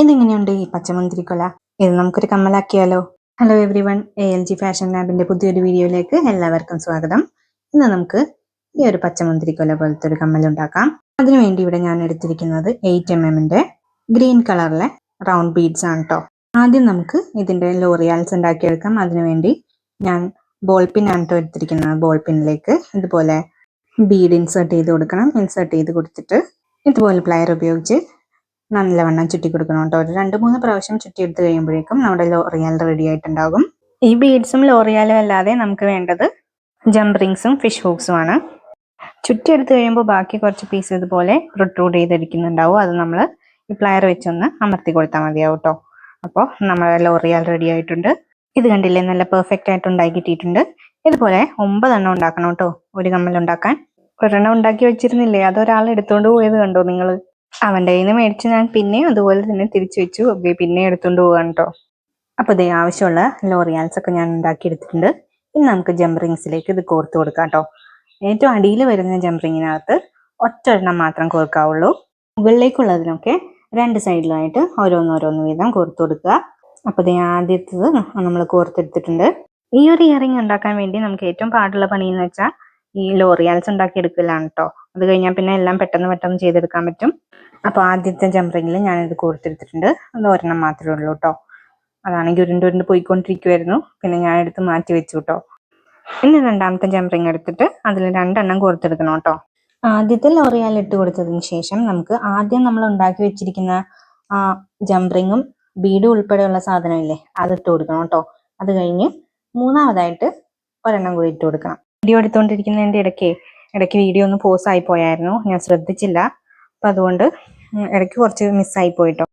ഇതെങ്ങനെയുണ്ട് ഈ പച്ചമുന്തിരിക്കൊല? ഇത് നമുക്കൊരു കമ്മലാക്കിയാലോ? Hello everyone A L G fashion ലാബിന്റെ പുതിയൊരു വീഡിയോയിലേക്ക് എല്ലാവർക്കും സ്വാഗതം. ഇന്ന് നമുക്ക് ഈ ഒരു പച്ചമുന്തിരിക്കൊല പോലത്തെ ഒരു കമ്മൽ ഉണ്ടാക്കാം. അതിനുവേണ്ടി ഇവിടെ ഞാൻ എടുത്തിരിക്കുന്നത് എയ്റ്റ് എം എമ്മിന്റെ ഗ്രീൻ കളറിലെ റൗണ്ട് ബീഡ്സ് ആണ് കേട്ടോ ആദ്യം നമുക്ക് ഇതിന്റെ ലോറിയാൽസ് ഉണ്ടാക്കിയെടുക്കാം. അതിനുവേണ്ടി ഞാൻ ബോൾ പിൻ ആണ് കേട്ടോ എടുത്തിരിക്കുന്നത്. ബോൾ പിന്നിലേക്ക് ഇതുപോലെ ബീഡ് ഇൻസേർട്ട് ചെയ്ത് കൊടുക്കണം. ഇൻസേർട്ട് ചെയ്ത് കൊടുത്തിട്ട് ഇതുപോലെ പ്ലയർ ഉപയോഗിച്ച് നല്ലവണ്ണം ചുറ്റി കൊടുക്കണം കേട്ടോ. ഒരു രണ്ട് മൂന്ന് പ്രാവശ്യം ചുറ്റി എടുത്ത് കഴിയുമ്പോഴേക്കും നമ്മുടെ ലോറിയാൽ റെഡി ആയിട്ടുണ്ടാകും. ഈ ബീഡ്സും ലോറിയാലും അല്ലാതെ നമുക്ക് വേണ്ടത് ജംപ് റിങ്സും ഫിഷ് ഹൂക്സും ആണ്. ചുറ്റി എടുത്ത് കഴിയുമ്പോൾ ബാക്കി കുറച്ച് പീസ് ഇതുപോലെ പ്രൊട്രൂഡ് ചെയ്തെടുക്കുന്നുണ്ടാവും അത് നമ്മൾ ഈ പ്ലയർ വെച്ചൊന്ന് അമർത്തി കൊടുത്താൽ മതിയാവും കേട്ടോ. അപ്പോൾ നമ്മുടെ ലോറിയാൽ റെഡി ആയിട്ടുണ്ട്. ഇത് കണ്ടില്ലേ നല്ല പെർഫെക്റ്റ് ആയിട്ട് ഉണ്ടാക്കി കിട്ടിയിട്ടുണ്ട്. ഇതുപോലെ ഒമ്പതെണ്ണം ഉണ്ടാക്കണം കേട്ടോ. ഒരു കമ്മൽ ഉണ്ടാക്കാൻ. ഒരെണ്ണം ഉണ്ടാക്കി വെച്ചിരുന്നില്ലേ? അതൊരാൾ എടുത്തുകൊണ്ട് പോയത് കണ്ടോ നിങ്ങൾ? അവന്റെ കയ്യിൽ നിന്ന് മേടിച്ച് ഞാൻ പിന്നെയും അതുപോലെ തന്നെ തിരിച്ചു വെച്ചു. പിന്നെ എടുത്തുകൊണ്ട് പോവാണ് കേട്ടോ അപ്പോൾ ഇതേ ആവശ്യമുള്ള ലോറിയാൽസ് ഒക്കെ ഞാൻ ഉണ്ടാക്കി എടുത്തിട്ടുണ്ട് ഇനി നമുക്ക് ജംപ് റിങ്സിലേക്ക് ഇത് കോർത്ത് കൊടുക്കാം കേട്ടോ ഏറ്റവും അടിയിൽ വരുന്ന ജംപ് റിങ്ങിനകത്ത് ഒറ്റ എണ്ണം മാത്രം കോർക്കാവുള്ളൂ. മുകളിലേക്കുള്ളതിനൊക്കെ രണ്ട് സൈഡിലായിട്ട് ഓരോന്നോരോന്ന് വീതം കോർത്ത് കൊടുക്കുക. അപ്പോൾ ഇതേ ആദ്യത്തത് നമ്മൾ കോർത്തെടുത്തിട്ടുണ്ട്. ഈ ഒരു ഇയറിംഗ് ഉണ്ടാക്കാൻ വേണ്ടി നമുക്ക് ഏറ്റവും പാടുള്ള പണി എന്ന് വെച്ചാൽ ഈ ലോറിയാൽസ് ഉണ്ടാക്കി എടുക്കലാണ് കേട്ടോ അത് കഴിഞ്ഞാൽ പിന്നെ എല്ലാം പെട്ടെന്ന് പെട്ടെന്ന് ചെയ്തെടുക്കാൻ പറ്റും. അപ്പോൾ ആദ്യത്തെ ജംപറിങ്ങിൽ ഞാനിത് കോർത്തെടുത്തിട്ടുണ്ട്. അത് ഒരെണ്ണം മാത്രമേ ഉള്ളൂ കേട്ടോ അതാണെങ്കിൽ ഉരുണ്ട് ഉരുണ്ട് പോയിക്കൊണ്ടിരിക്കുമായിരുന്നു പിന്നെ ഞാൻ എടുത്ത് മാറ്റി വെച്ചു കേട്ടോ ഇനി രണ്ടാമത്തെ ജംപറിങ് എടുത്തിട്ട് അതിൽ രണ്ടെണ്ണം കൊടുത്തെടുക്കണം കേട്ടോ ആദ്യത്തെ ലോറിയാൽ ഇട്ട് കൊടുത്തതിന് ശേഷം നമുക്ക് ആദ്യം നമ്മൾ ഉണ്ടാക്കി വെച്ചിരിക്കുന്ന ആ ജംപറിങ്ങും ബീഡും ഉൾപ്പെടെയുള്ള സാധനമില്ലേ അത് ഇട്ട് കൊടുക്കണം കേട്ടോ അത് കഴിഞ്ഞ് മൂന്നാമതായിട്ട് ഒരെണ്ണം കൂടി ഇട്ട് കൊടുക്കണം. വീഡിയോ എടുത്തുകൊണ്ടിരിക്കുന്നതിന്റെ ഇടയ്ക്ക് ഇടയ്ക്ക് വീഡിയോ ഒന്ന് പോസ് ആയി പോയായിരുന്നു. ഞാൻ ശ്രദ്ധിച്ചില്ല. അപ്പം അതുകൊണ്ട് ഇടയ്ക്ക് കുറച്ച് മിസ്സായി പോയിട്ടോ.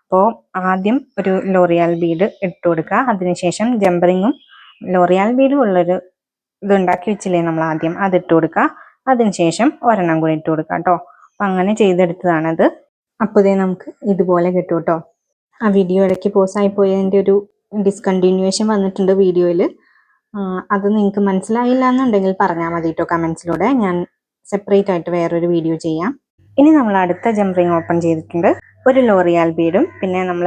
അപ്പോൾ ആദ്യം ഒരു ലോറിയാൽ ബീഡ് ഇട്ട് കൊടുക്കുക. അതിനുശേഷം ജംബറിങ്ങും ലോറിയാൽ ബീഡും ഉള്ളൊരു ഇത് ഉണ്ടാക്കി വെച്ചില്ലേ നമ്മൾ ആദ്യം? അത് ഇട്ട് കൊടുക്കുക. അതിനുശേഷം ഒരെണ്ണം കൂടി ഇട്ട് കൊടുക്കുക കേട്ടോ. അപ്പം അങ്ങനെ ചെയ്തെടുത്തതാണത്. അപ്പോൾ ഇതേ നമുക്ക് ഇതുപോലെ കിട്ടും കേട്ടോ. ആ വീഡിയോ ഇടയ്ക്ക് പോസായി പോയതിന്റെ ഒരു ഡിസ്കണ്ടിന്യൂവേഷൻ വന്നിട്ടുണ്ട് വീഡിയോയിൽ അത് നിങ്ങൾക്ക് മനസ്സിലായില്ല എന്നുണ്ടെങ്കിൽ പറഞ്ഞാൽ മതി കേട്ടോ കമൻസിലൂടെ. ഞാൻ സെപ്പറേറ്റ് ആയിട്ട് വേറൊരു വീഡിയോ ചെയ്യാം. ഇനി നമ്മൾ അടുത്ത ജംപറിങ് ഓപ്പൺ ചെയ്തിട്ടുണ്ട്. ഒരു ലോറിയാൽ ബീഡും പിന്നെ നമ്മൾ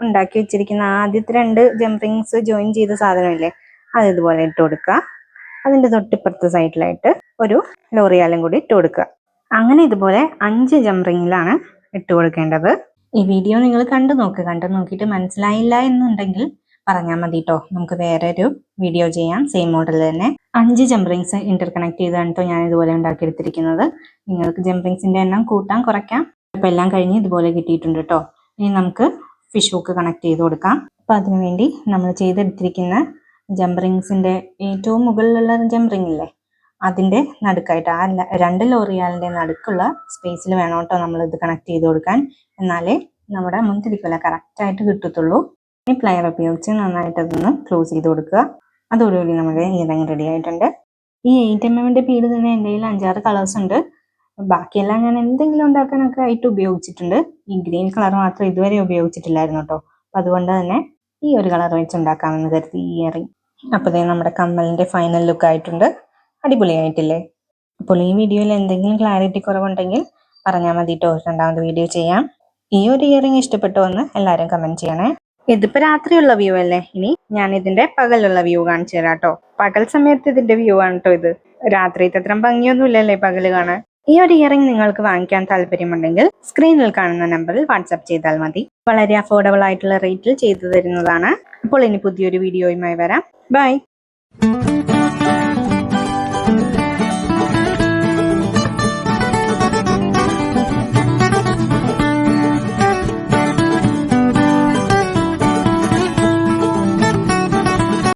ഉണ്ടാക്കി വെച്ചിരിക്കുന്ന ആദ്യത്തെ രണ്ട് ജംപറിങ്സ് ജോയിൻ ചെയ്ത സാധനമില്ലേ അത് ഇതുപോലെ ഇട്ട് കൊടുക്കുക. അതിന്റെ തൊട്ടിപ്പുറത്തെ സൈഡിലായിട്ട് ഒരു ലോറിയാലും കൂടി ഇട്ട് കൊടുക്കുക. അങ്ങനെ ഇതുപോലെ അഞ്ച് ജംപറിങ്ങിലാണ് ഇട്ട് കൊടുക്കേണ്ടത്. ഈ വീഡിയോ നിങ്ങൾ കണ്ടു നോക്ക്. കണ്ടു നോക്കിയിട്ട് മനസ്സിലായില്ല എന്നുണ്ടെങ്കിൽ പറഞ്ഞാൽ മതി കേട്ടോ നമുക്ക് വേറെ ഒരു വീഡിയോ ചെയ്യാം. സെയിം മോഡൽ തന്നെ. അഞ്ച് ജംപറിങ്സ് ഇന്റർകണക്ട് ചെയ്താണ് കേട്ടോ ഞാൻ ഇതുപോലെ ഉണ്ടാക്കിയെടുത്തിരിക്കുന്നത്. നിങ്ങൾക്ക് ജംപറിങ്സിന്റെ എണ്ണം കൂട്ടാൻ കുറയ്ക്കാം. ഇപ്പം എല്ലാം കഴിഞ്ഞ് ഇതുപോലെ കിട്ടിയിട്ടുണ്ട് കേട്ടോ ഇനി നമുക്ക് ഫിഷ് ഹുക്ക് കണക്ട് ചെയ്ത് കൊടുക്കാം. അപ്പം അതിനുവേണ്ടി നമ്മൾ ചെയ്തെടുത്തിരിക്കുന്ന ജംപ്രിങ്സിന്റെ ഏറ്റവും മുകളിലുള്ള ജംപറിങ് ഇല്ലേ? അതിന്റെ നടുക്കായിട്ട് ആ രണ്ട് ലോറിയാലിന്റെ നടുക്കുള്ള സ്പേസിൽ വേണം കേട്ടോ നമ്മൾ ഇത് കണക്ട് ചെയ്ത് കൊടുക്കാൻ. എന്നാലേ നമ്മുടെ മുന്തിരിക്കൊല കറക്റ്റായിട്ട് കിട്ടത്തുള്ളൂ. ഈ പ്ലയർ ഉപയോഗിച്ച് നന്നായിട്ട് അതൊന്ന് ക്ലോസ് ചെയ്ത് കൊടുക്കുക. അതോടുകൂടി നമ്മുടെ ഇയറിംഗ് റെഡി ആയിട്ടുണ്ട്. ഈ എയ്റ്റ് എം എമ്മിന്റെ പീഡ് തന്നെ എന്റെ കയ്യിൽ അഞ്ചാറ് കളേഴ്സ് ഉണ്ട്. ബാക്കിയെല്ലാം ഞാൻ എന്തെങ്കിലും ഉണ്ടാക്കാനൊക്കെ ആയിട്ട് ഉപയോഗിച്ചിട്ടുണ്ട്. ഈ ഗ്രീൻ കളർ മാത്രം ഇതുവരെ ഉപയോഗിച്ചിട്ടില്ലായിരുന്നു കേട്ടോ. അപ്പം അതുകൊണ്ട് തന്നെ ഈ ഒരു കളർ വെച്ച് ഉണ്ടാക്കാമെന്ന് കരുതി ഈ ഇയറിംഗ് അപ്പോൾ നമ്മുടെ കമ്മലിന്റെ ഫൈനൽ ലുക്ക് ആയിട്ടുണ്ട്. അടിപൊളിയായിട്ടില്ലേ? അപ്പോൾ ഈ വീഡിയോയിൽ എന്തെങ്കിലും ക്ലാരിറ്റി കുറവുണ്ടെങ്കിൽ പറഞ്ഞാൽ മതി കേട്ടോ രണ്ടാമത് വീഡിയോ ചെയ്യാം. ഈ ഒരു ഇയറിംഗ് ഇഷ്ടപ്പെട്ടോ എന്ന് എല്ലാവരും കമന്റ് ചെയ്യണേ. ഇതിപ്പോ രാത്രിയുള്ള വ്യൂ അല്ലേ? ഇനി ഞാൻ ഇതിന്റെ പകലുള്ള വ്യൂ കാണിച്ചു തരാം കേട്ടോ പകൽ സമയത്ത് ഇതിന്റെ വ്യൂ ആണ് കേട്ടോ ഇത്. രാത്രിത്തെ അത്ര ഭംഗിയൊന്നും ഇല്ലല്ലേ പകൽ കാണാൻ? ഈ ഒരു ഇയറിംഗ് നിങ്ങൾക്ക് വാങ്ങിക്കാൻ താല്പര്യമുണ്ടെങ്കിൽ സ്ക്രീനിൽ കാണുന്ന നമ്പറിൽ വാട്സപ്പ് ചെയ്താൽ മതി. വളരെ അഫോർഡബിൾ ആയിട്ടുള്ള റേറ്റിൽ ചെയ്തു തരുന്നതാണ്. അപ്പോൾ ഇനി പുതിയൊരു വീഡിയോയുമായി വരാം. ബൈ